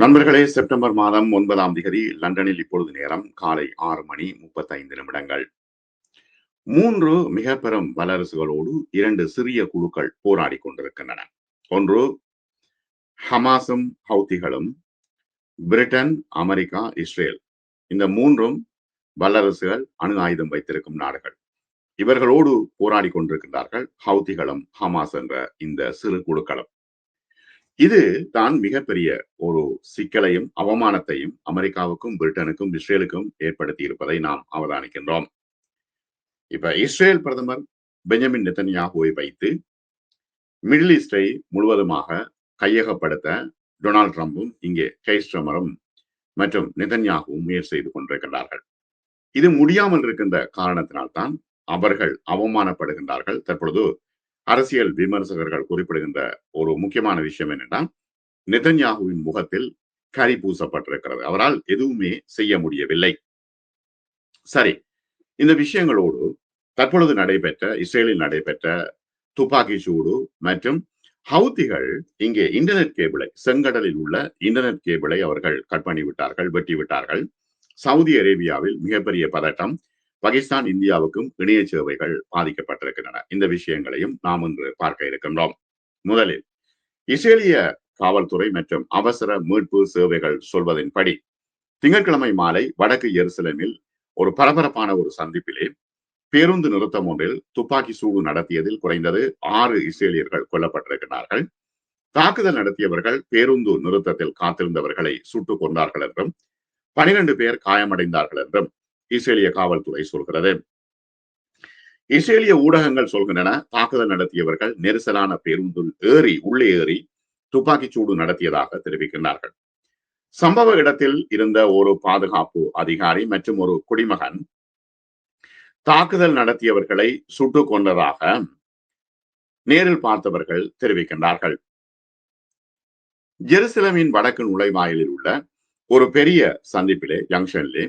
நண்பர்களே செப்டம்பர் மாதம் ஒன்பதாம் தேதி லண்டனில் இப்பொழுது நேரம் காலை ஆறு மணி முப்பத்தைந்து நிமிடங்கள். மூன்று மிக பெரும் வல்லரசுகளோடு இரண்டு சிறிய குழுக்கள் போராடி கொண்டிருக்கின்றன. ஒன்று ஹமாஸும் ஹவுத்திகளும் பிரிட்டன் அமெரிக்கா இஸ்ரேல். இந்த மூன்றும் வல்லரசுகள் அணு ஆயுதம் வைத்திருக்கும் நாடுகள். இவர்களோடு போராடி கொண்டிருக்கின்றார்கள் ஹவுத்திகளும் ஹமாஸ் என்ற இந்த சிறு குழுக்களும். இது தான் மிகப்பெரிய ஒரு சிக்கலையும் அவமானத்தையும் அமெரிக்காவுக்கும் பிரிட்டனுக்கும் இஸ்ரேலுக்கும் ஏற்படுத்தி இருப்பதை நாம் அவதானிக்கின்றோம். இப்ப இஸ்ரேல் பிரதமர் பெஞ்சமின் நெத்தன்யாகுவை வைத்து மிடில் ஈஸ்டை முழுவதுமாக கையகப்படுத்த டொனால்ட் ட்ரம்பும் இங்கே கைஸ்ட்ரமரும் மற்றும் நிதன்யாகவும் முயற்சி செய்து கொண்டிருக்கின்றார்கள். இது முடியாமல் இருக்கின்ற காரணத்தினால்தான் அவர்கள் அவமானப்படுகின்றார்கள். தற்பொழுது அரசியல் விமர்சகர்கள் குறிப்பிடுகின்ற ஒரு முக்கியமான விஷயம் என்னன்னா நிதன்யாகுவின் முகத்தில் கரி பூசப்பட்டிருக்கிறது. அவரால் எதுவுமே செய்ய முடியவில்லை. சரி இந்த விஷயங்களோடு தற்பொழுது நடைபெற்ற இஸ்ரேலில் நடைபெற்ற துப்பாக்கி சூடு மற்றும் ஹவுத்திகள் இங்கே இன்டர்நெட் கேபிளை செங்கடலில் உள்ள இன்டர்நெட் கேபிளை அவர்கள் கட் பண்ணிவிட்டார்கள் வெட்டி விட்டார்கள் சவுதி அரேபியாவில் மிகப்பெரிய பதட்டம் பாகிஸ்தான் இந்தியாவுக்கும் இணைய சேவைகள் பாதிக்கப்பட்டிருக்கின்றன. இந்த விஷயங்களையும் நாம் இன்று பார்க்க இருக்கின்றோம். முதலில் இஸ்ரேலிய காவல்துறை மற்றும் அவசர மீட்பு சேவைகள் சொல்வதன்படி திங்கட்கிழமை மாலை வடக்கு எருசலேமில் ஒரு பரபரப்பான ஒரு சந்திப்பிலே பேருந்து நிறுத்தம் ஒன்றில் துப்பாக்கி சூடு நடத்தியதில் குறைந்தது ஆறு இஸ்ரேலியர்கள் கொல்லப்பட்டிருக்கிறார்கள். தாக்குதல் நடத்தியவர்கள் பேருந்து நிறுத்தத்தில் காத்திருந்தவர்களை சுட்டுக் கொண்டார்கள் என்றும் பனிரெண்டு பேர் காயமடைந்தார்கள் என்றும் இஸ்ரேலிய காவல்துறை சொல்கிறது. இஸ்ரேலிய ஊடகங்கள் சொல்கின்றன தாக்குதல் நடத்தியவர்கள் நெரிசலான பேருந்தில் ஏறி உள்ளே ஏறி துப்பாக்கிச் சூடு நடத்தியதாக தெரிவிக்கின்றார்கள். சம்பவ இடத்தில் இருந்த ஒரு பாதுகாப்பு அதிகாரி மற்றும் ஒரு குடிமகன் தாக்குதல் நடத்தியவர்களை சுட்டுக் கொண்டதாக நேரில் பார்த்தவர்கள் தெரிவிக்கின்றார்கள். ஜெருசலமின் வடக்கு நுழைவாயிலில் உள்ள ஒரு பெரிய சந்திப்பிலே ஜங்ஷன்லே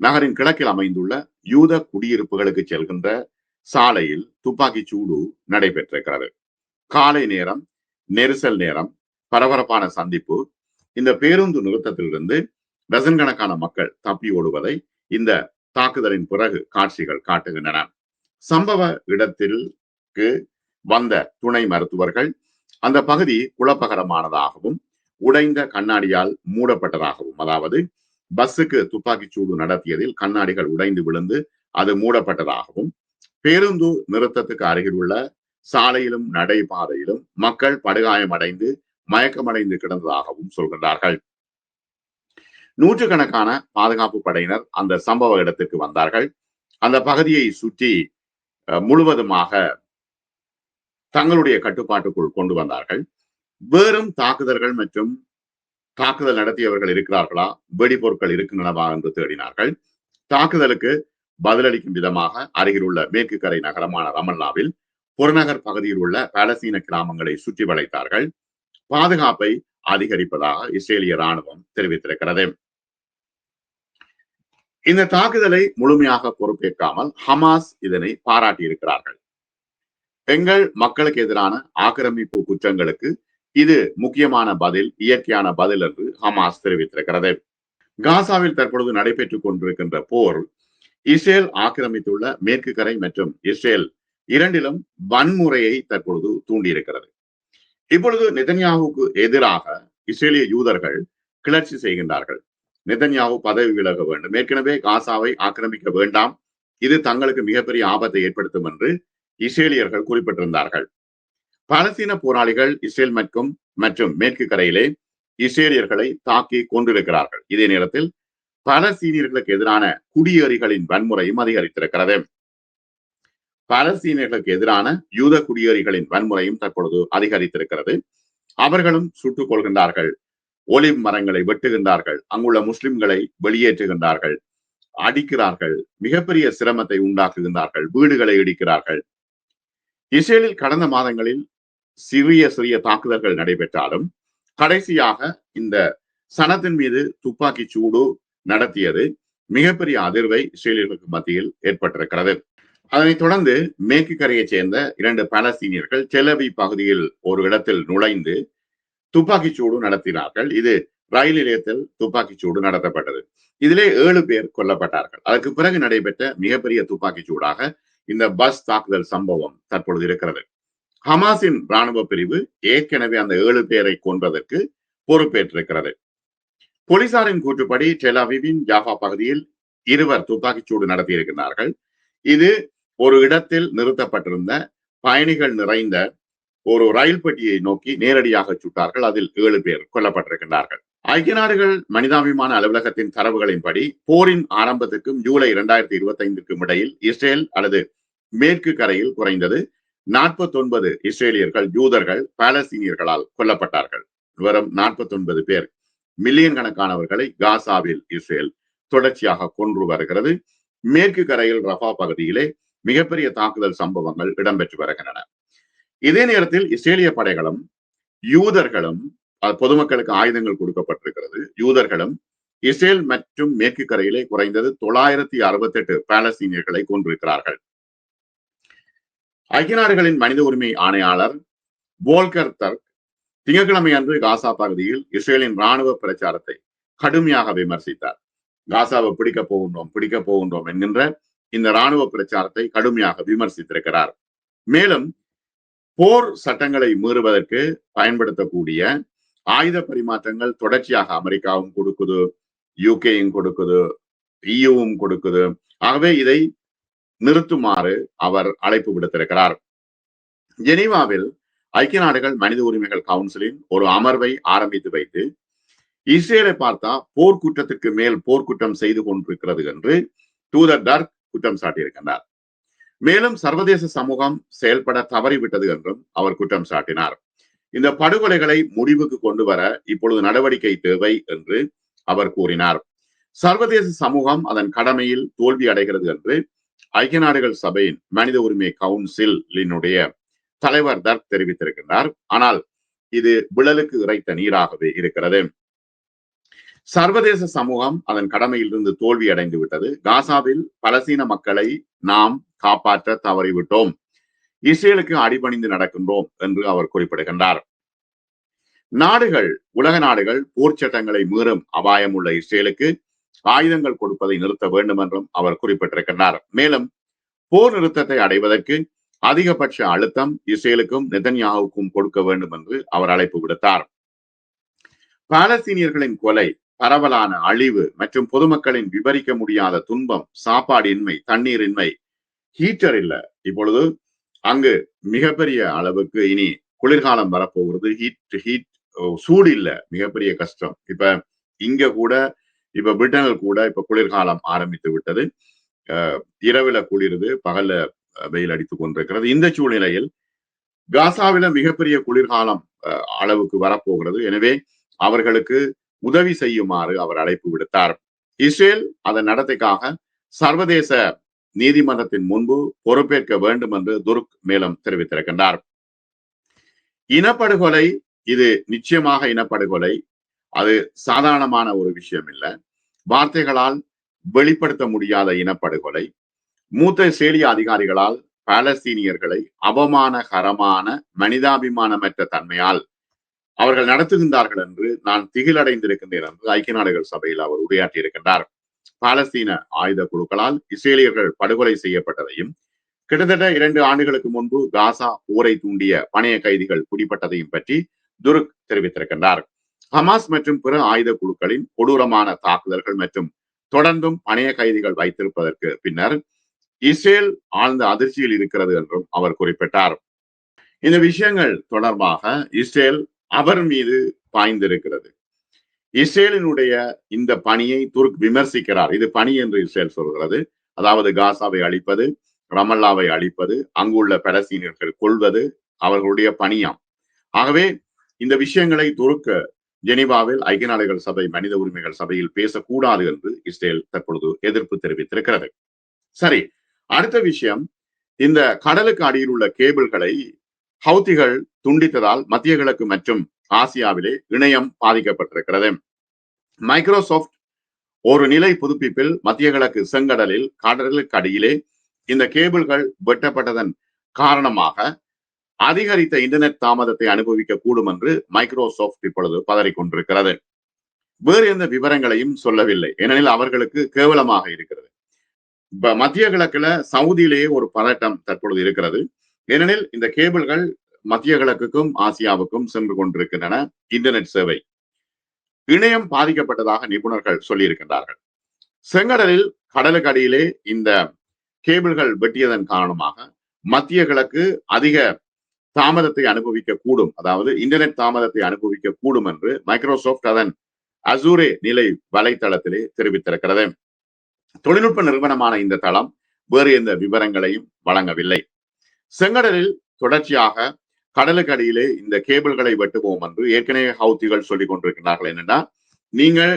நகரின் கிழக்கில் அமைந்துள்ள யூத குடியிருப்புகளுக்கு செல்கின்ற சாலையில் துப்பாக்கி சூடு நடைபெற்றிருக்கிறது. காலை நேரம் நெரிசல் நேரம் பரபரப்பான சந்திப்பு இந்த பேருந்து நிறுத்தத்திலிருந்து டசன் கணக்கான மக்கள் தப்பி ஓடுவதை இந்த தாக்குதலின் பிறகு காட்சிகள் காட்டுகின்றன. சம்பவ இடத்திற்கு வந்த துணை மருத்துவர்கள் அந்த பகுதி குழப்பகரமானதாகவும் உடைந்த கண்ணாடியால் மூடப்பட்டதாகவும் அதாவது பஸ்ஸுக்கு துப்பாக்கி சூடு நடத்தியதில் கண்ணாடிகள் உடைந்து விழுந்து அது மூடப்பட்டதாகவும் பேருந்து நிறுத்தத்துக்கு அருகில் உள்ள சாலையிலும் நடைபாதையிலும் மக்கள் படுகாயமடைந்து மயக்கமடைந்து கிடந்ததாகவும் சொல்கின்றார்கள். நூற்றுக்கணக்கான பாதுகாப்பு படையினர் அந்த சம்பவ இடத்துக்கு வந்தார்கள். அந்த பகுதியை சுற்றி முழுவதுமாக தங்களுடைய கட்டுப்பாட்டுக்குள் கொண்டு வந்தார்கள். வேறும் தாக்குதல்கள் மற்றும் தாக்குதல் நடத்தியவர்கள் இருக்கிறார்களா? வெடிபொருட்கள் இருக்கின்றனவா என்று தேடினார்கள். தாக்குதலுக்கு பதிலளிக்கும் விதமாக அருகில் உள்ள மேற்கு கரை நகரமான ரமல்லாவில் புறநகர் பகுதியில் உள்ள பாலஸ்தீன கிராமங்களை சுற்றி வளைத்தார்கள். பாதுகாப்பை அதிகரிப்பதாக இஸ்ரேலிய ராணுவம் தெரிவித்திருக்கிறது. இந்த தாக்குதலை முழுமையாக பொறுப்பேற்காமல் ஹமாஸ் இதனை பாராட்டியிருக்கிறார்கள். எங்கள் மக்களுக்கு எதிரான ஆக்கிரமிப்பு குற்றங்களுக்கு இது முக்கியமான பதில் இயற்கையான பதில் என்று ஹமாஸ் தெரிவித்திருக்கிறது. காசாவில் தற்பொழுது நடைபெற்றுக் கொண்டிருக்கின்ற போர் இஸ்ரேல் ஆக்கிரமித்துள்ள மேற்கு கரை மற்றும் இஸ்ரேல் இரண்டிலும் வன்முறையை தற்பொழுது தூண்டியிருக்கிறது. இப்பொழுது நிதன்யாவுக்கு எதிராக இஸ்ரேலிய யூதர்கள் கிளர்ச்சி செய்கின்றார்கள். நிதன்யாவு பதவி விலக வேண்டும். ஏற்கனவே காசாவை ஆக்கிரமிக்க வேண்டாம். இது தங்களுக்கு மிகப்பெரிய ஆபத்தை ஏற்படுத்தும் என்று இஸ்ரேலியர்கள் குறிப்பிட்டிருந்தார்கள். பாலஸ்தீன போராளிகள் இஸ்ரேல் மற்றும் மற்றும் மேற்கு கரையிலே இஸ்ரேலியர்களை தாக்கி கொண்டிருக்கிறார்கள் இதே நேரத்தில் பாலஸ்தீனியர்களுக்கு எதிரான குடியேறிகளின் வன்முறையும் அதிகரித்திருக்கிறது. பாலஸ்தீனியர்களுக்கு எதிரான யூத குடியேறிகளின் வன்முறையும் தற்பொழுது அதிகரித்திருக்கிறது. அவர்களும் சுட்டுக் கொள்கின்றார்கள் ஒலிவ் மரங்களை வெட்டுகின்றார்கள். அங்குள்ள முஸ்லிம்களை வெளியேற்றுகின்றார்கள். அடிக்கிறார்கள். மிகப்பெரிய சிரமத்தை உண்டாக்குகின்றார்கள். வீடுகளை இடிக்கிறார்கள். இஸ்ரேலில் கடந்த மாதங்களில் சிறிய சிறிய தாக்குதல்கள் நடைபெற்றாலும் கடைசியாக இந்த சனத்தின் மீது துப்பாக்கி சூடு நடத்தியது மிகப்பெரிய அதிர்வை இஸ்ரேலியர்களுக்கு மத்தியில் ஏற்பட்டிருக்கிறது. அதனைத் தொடர்ந்து மேற்கு கரையைச் சேர்ந்த இரண்டு பாலஸ்தீனியர்கள் செலவி பகுதியில் ஒரு இடத்தில் நுழைந்து துப்பாக்கி சூடு நடத்தினார்கள். இது ரயில் நிலையத்தில் துப்பாக்கிச் சூடு நடத்தப்பட்டது. இதிலே ஏழு பேர் கொல்லப்பட்டார்கள். அதற்கு பிறகு நடைபெற்ற மிகப்பெரிய துப்பாக்கி சூடாக இந்த பஸ் தாக்குதல் சம்பவம் தற்பொழுது இருக்கிறது. ஹமாஸின் ராணுவ பிரிவு ஏற்கனவே அந்த ஏழு பேரை கொன்றதற்கு பொறுப்பேற்றிருக்கிறது. போலீசாரின் கூற்றுப்படி டெலாவிவின் ஜாஃபா பகுதியில் இருவர் துப்பாக்கிச்சூடு நடத்தியிருக்கிறார்கள். இது ஒரு இடத்தில் நிறுத்தப்பட்டிருந்த பயணிகள் நிறைந்த ஒரு ரயில் பெட்டியை நோக்கி நேரடியாக சுட்டார்கள். அதில் ஏழு பேர் கொல்லப்பட்டிருக்கின்றார்கள் ஐக்கிய நாடுகள் மனிதாபிமான அலுவலகத்தின் தரவுகளின்படி போரின் ஆரம்பத்துக்கும் ஜூலை இரண்டாயிரத்தி இருபத்தி ஐந்திற்கும் இடையில் இஸ்ரேல் அல்லது மேற்கு கரையில் குறைந்தது நாற்பத்தி ஒன்பது இஸ்ரேலியர்கள் யூதர்கள் பாலஸ்தீனியர்களால் கொல்லப்பட்டார்கள். வெறும் நாற்பத்தி ஒன்பது பேர். மில்லியன் கணக்கானவர்களை காசாவில் இஸ்ரேல் தொடர்ச்சியாக கொன்று வருகிறது. மேற்கு கரையில் ரஃபா பகுதியிலே மிகப்பெரிய தாக்குதல் சம்பவங்கள் இடம்பெற்று வருகின்றன. இதே நேரத்தில் இஸ்ரேலிய படைகளும் யூதர்களும் பொதுமக்களுக்கு ஆயுதங்கள் கொடுக்கப்பட்டிருக்கிறது. யூதர்களும் இஸ்ரேல் மற்றும் மேற்கு கரையிலே குறைந்தது தொள்ளாயிரத்தி அறுபத்தி எட்டு பாலஸ்தீனியர்களை கொன்றிருக்கிறார்கள். ஐக்கிய நாடுகளின் மனித உரிமை ஆணையாளர் போல்கர் தர்க் திங்கட்கிழமை அன்று காசா பகுதியில் இஸ்ரேலின் ராணுவ பிரச்சாரத்தை கடுமையாக விமர்சித்தார். காசாவை பிடிக்க போகின்றோம் பிடிக்க போகின்றோம் என்கின்ற இந்த ராணுவ பிரச்சாரத்தை கடுமையாக விமர்சித்திருக்கிறார். மேலும் போர் சட்டங்களை மீறுவதற்கு பயன்படுத்தக்கூடிய ஆயுத பரிமாற்றங்கள் தொடர்ச்சியாக அமெரிக்காவும் கொடுக்குது யூகேயும் கொடுக்குது இயுவும் கொடுக்குது. ஆகவே இதை நிறுத்துமாறு அவர் அழைப்பு விடுத்திருக்கிறார். ஜெனீவாவில் ஐக்கிய நாடுகள் மனித உரிமைகள் கவுன்சிலின் ஒரு அமர்வை ஆரம்பித்து வைத்து இஸ்ரேலை பார்த்தா போர்க்குற்றத்திற்கு மேல் போர்க்குற்றம் செய்து கொண்டிருக்கிறது என்று தூதர் டர்க் குற்றம் சாட்டியிருக்கின்றார். மேலும் சர்வதேச சமூகம் செயல்பட தவறிவிட்டது என்றும் அவர் குற்றம் சாட்டினார். இந்த படுகொலைகளை முடிவுக்கு கொண்டு வர இப்பொழுது நடவடிக்கை தேவை என்று அவர் கூறினார். சர்வதேச சமூகம் அதன் கடமையில் தோல்வி அடைகிறது என்று ஐக்கிய நாடுகள் சபையின் மனித உரிமை கவுன்சிலினுடைய தலைவர் தர்க் தெரிவித்திருக்கின்றார். ஆனால் இது விழலுக்கு இறைத்த நீராகவே இருக்கிறது. சர்வதேச சமூகம் அதன் கடமையிலிருந்து தோல்வி அடைந்து விட்டது. காசாவில் பலசீன மக்களை நாம் காப்பாற்ற தவறிவிட்டோம். இஸ்ரேலுக்கு அடிபணிந்து நடக்கின்றோம் என்று அவர் குறிப்பிடுகின்றார். நாடுகள் உலக நாடுகள் போர் சட்டங்களை மீறும் அபாயம் உள்ள இஸ்ரேலுக்கு ஆயுதங்கள் கொடுப்பதை நிறுத்த வேண்டும் என்றும் அவர் குறிப்பிட்டிருக்கின்றார். மேலும் போர் நிறுத்தத்தை அடைவதற்கு அதிகபட்ச அழுத்தம் இஸ்ரேலுக்கும் நெதன்யாவுக்கும் கொடுக்க வேண்டும் என்று அவர் அழைப்பு விடுத்தார். பாலஸ்தீனியர்களின் கொலை பரவலான அழிவு மற்றும் பொதுமக்களின் விவரிக்க முடியாத துன்பம் சாப்பாடின்மை தண்ணீரின்மை ஹீட்டர் இல்ல. இப்பொழுது அங்கு மிகப்பெரிய அளவுக்கு இனி குளிர்காலம் வரப்போகிறது. ஹீட் ஹீட் சூடு இல்ல. மிகப்பெரிய கஷ்டம். இப்ப இங்க கூட இப்ப பிரிட்டனில் கூட இப்ப குளிர்காலம் ஆரம்பித்து விட்டது. இரவுல குளிருது பகல்ல வெயில் அடித்துக் கொண்டிருக்கிறது. இந்த சூழ்நிலையில் காசாவில மிகப்பெரிய குளிர்காலம் அளவுக்கு வரப்போகிறது. எனவே அவர்களுக்கு உதவி செய்யுமாறு அவர் அழைப்பு விடுத்தார். இஸ்ரேல் அதன் நடத்தைக்காக சர்வதேச நீதிமன்றத்தின் முன்பு பொறுப்பேற்க வேண்டும் என்று துருக் மேலும் தெரிவித்திருக்கின்றார். இனப்படுகொலை இது நிச்சயமாக இனப்படுகொலை. அது சாதாரணமான ஒரு விஷயம் இல்லை வார்த்தைகளால் வெளிப்படுத்த முடியாத இனப்படுகொலை மூத்த இஸ்ரேலிய அதிகாரிகளால் பாலஸ்தீனியர்களை அவமானகரமான மனிதாபிமானமற்ற தன்மையால் அவர்கள் நடத்துகின்றார்கள் என்று நான் திகிலடைந்திருக்கின்றேன் என்று ஐக்கிய நாடுகள் சபையில் அவர் உரையாற்றியிருக்கின்றார். பாலஸ்தீன ஆயுத குழுக்களால் இஸ்ரேலியர்கள் படுகொலை செய்யப்பட்டதையும் கிட்டத்தட்ட இரண்டு ஆண்டுகளுக்கு முன்பு காசா போரை தூண்டிய பணைய கைதிகள் குடிப்பட்டதையும் பற்றி துருக் தெரிவித்திருக்கின்றார். ஹமாஸ் மற்றும் பிற ஆயுத குழுக்களின் கொடூரமான தாக்குதல்கள் மற்றும் தொடர்ந்தும் பணைய கைதிகள் வைத்திருப்பதற்கு பின்னர் இஸ்ரேல் ஆழ்ந்த அதிர்ச்சியில் இருக்கிறது என்றும் அவர் குறிப்பிட்டார். இந்த விஷயங்கள் தொடர்பாக இஸ்ரேல் அவர் மீது பாய்ந்திருக்கிறது. இஸ்ரேலினுடைய இந்த பணியை துருக் விமர்சிக்கிறார். இது பணி என்று இஸ்ரேல் சொல்கிறது. அதாவது காசாவை அழிப்பது ரமல்லாவை அழிப்பது அங்குள்ள பலஸ்தீனியர்கள் கொள்வது அவர்களுடைய பணியாம். ஆகவே இந்த விஷயங்களை துருக்க ஜெனிவாவில் ஐக்கிய நாடுகள் சபை மனித உரிமைகள் சபையில் பேசக்கூடாது என்று இஸ்ரேல் தற்பொழுது எதிர்ப்பு தெரிவித்திருக்கிறது. சரி அடுத்த விஷயம் இந்த கடலுக்கு அடியில் உள்ள கேபிள்களை ஹவுத்திகள் துண்டித்ததால் மத்திய கிழக்கு மற்றும் ஆசியாவிலே இணையம் பாதிக்கப்பட்டிருக்கிறது. மைக்ரோசாப்ட் ஒரு நிலை புதுப்பிப்பில் மத்திய கிழக்கு செங்கடலில் கடலுக்கு அடியிலே இந்த கேபிள்கள் வெட்டப்பட்டதன் காரணமாக அதிகரித்த இன்டர்நெட் தாமதத்தை அனுபவிக்க கூடும் என்று மைக்ரோசாப்ட் இப்பொழுது பதறிக்கொண்டிருக்கிறது. வேறு எந்த விவரங்களையும் சொல்லவில்லை. ஏனெனில் அவர்களுக்கு கேவலமாக இருக்கிறது. இப்ப மத்திய கிழக்குல சவுதியிலேயே ஒரு பதட்டம் தற்பொழுது இருக்கிறது. ஏனெனில் இந்த கேபிள்கள் மத்திய கிழக்குக்கும் ஆசியாவுக்கும் சென்று கொண்டிருக்கின்றன. இன்டர்நெட் சேவை. இணையம் பாதிக்கப்பட்டதாக நிபுணர்கள் சொல்லியிருக்கின்றார்கள். செங்கடலில் கடலுக்கு அடியிலே இந்த கேபிள்கள் வெட்டியதன் காரணமாக மத்திய கிழக்கு அதிக தாமதத்தை அனுபவிக்க கூடும் அதாவது இன்டர்நெட் தாமதத்தை அனுபவிக்க கூடும் என்று மைக்ரோசாப்ட் அதன் அசூரே நிலை வலைத்தளத்திலே தெரிவித்திருக்கிறது. தொழில்நுட்ப நிறுவனமான இந்த தளம் வேறு எந்த விவரங்களையும் வழங்கவில்லை. செங்கடலில் தொடர்ச்சியாக கடலுக்கு அடியிலே இந்த கேபிள்களை வெட்டுவோம் என்று ஏற்கனவே ஹவுத்திகள் சொல்லிக் கொண்டிருக்கிறார்கள் என்னன்னா நீங்கள்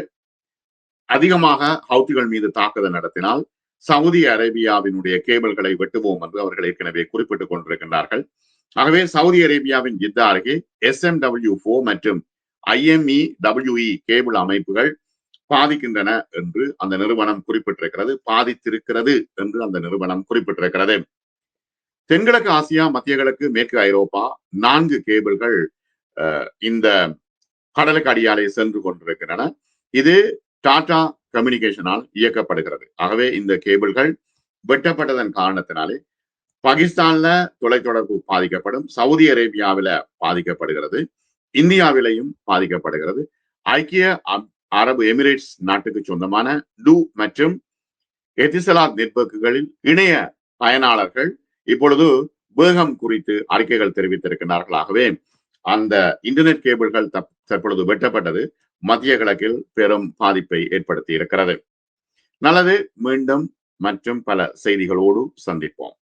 அதிகமாக ஹவுத்திகள் மீது தாக்குதல் நடத்தினால் சவுதி அரேபியாவினுடைய கேபிள்களை வெட்டுவோம் என்று அவர்கள் ஏற்கனவே குறிப்பிட்டுக் கொண்டிருக்கின்றார்கள். ஆகவே சவுதி அரேபியாவின் ஜித்தா அருகே எஸ் எம் டபிள்யூ போ மற்றும் ஐஎம்இ டபிள்யூஇ கேபிள் அமைப்புகள் பாதிக்கின்றன என்று அந்த நிறுவனம் குறிப்பிட்டிருக்கிறது பாதித்திருக்கிறது என்று அந்த நிறுவனம் குறிப்பிட்டிருக்கிறது. தென்கிழக்கு ஆசியா மத்திய கிழக்கு மேற்கு ஐரோப்பா நான்கு கேபிள்கள் இந்த கடலுக்கு அடியாலே சென்று கொண்டிருக்கின்றன. இது டாடா கம்யூனிகேஷனால் இயக்கப்படுகிறது. ஆகவே இந்த கேபிள்கள் வெட்டப்பட்டதன் காரணத்தினாலே பாகிஸ்தான்ல தொலைத்தொடர்பு பாதிக்கப்படும் சவுதி அரேபியாவில பாதிக்கப்படுகிறது இந்தியாவிலையும் பாதிக்கப்படுகிறது. ஐக்கிய அரபு எமிரேட்ஸ் நாட்டுக்கு சொந்தமான டூ மற்றும் எத்திசலாத் நெட்வொர்க்குகளில் இணைய பயனாளர்கள் இப்பொழுது வேகம் குறித்து அறிக்கைகள் தெரிவித்திருக்கிறார்கள் ஆகவே அந்த இன்டர்நெட் கேபிள்கள் தற்பொழுது வெட்டப்பட்டது. மத்திய கிழக்கில் பெரும் பாதிப்பை ஏற்படுத்தி இருக்கிறது நல்லது மீண்டும் மற்றும் பல செய்திகளோடு சந்திப்போம்.